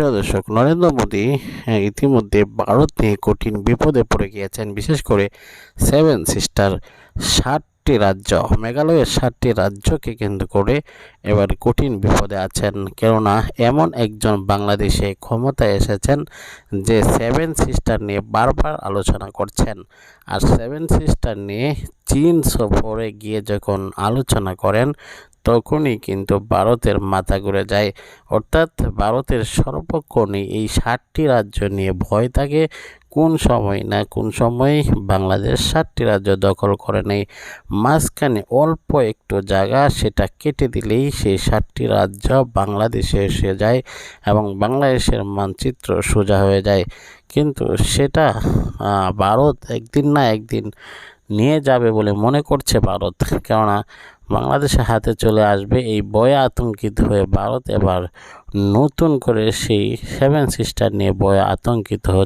প্রিয় দর্শক, নরেন্দ্র মোদী ইতিমধ্যে ভারত নিয়ে কঠিন বিপদে পড়ে গিয়েছেন, বিশেষ করে সেভেন সিস্টার ষাটটি রাজ্য, মেঘালয়ের সাতটি রাজ্যকে কেন্দ্র করে এবার কঠিন বিপদে আছেন। কেননা, এমন একজন বাংলাদেশে ক্ষমতায় এসেছেন যে সেভেন সিস্টার নিয়ে বারবার আলোচনা করছেন। আর সেভেন সিস্টার নিয়ে চীন সফরে গিয়ে যখন আলোচনা করেন, তখনই কিন্তু ভারতের মাথা ঘুরে যায়। অর্থাৎ ভারতের সর্বক্ষণই এই ষাটটি রাজ্য নিয়ে ভয় থাকে কোন সময় না কোন সময় বাংলাদেশ সাতটি রাজ্য দখল করে নেই মাঝখানে অল্প একটু জায়গা সেটা কেটে দিলেই সেই সাতটি রাজ্য বাংলাদেশে এসে যায় এবং বাংলাদেশের মানচিত্র সোজা হয়ে যায়। কিন্তু সেটা ভারত একদিন না একদিন নিয়ে যাবে বলে মনে করছে ভারত। কেননা বাংলাদেশের হাতে চলে আসবে এই ভয়ে আতঙ্কিত হয়ে ভারত এবার নতুন করে সেই সেভেন সিস্টার নিয়ে ভয়ে আতঙ্কিত হচ্ছে।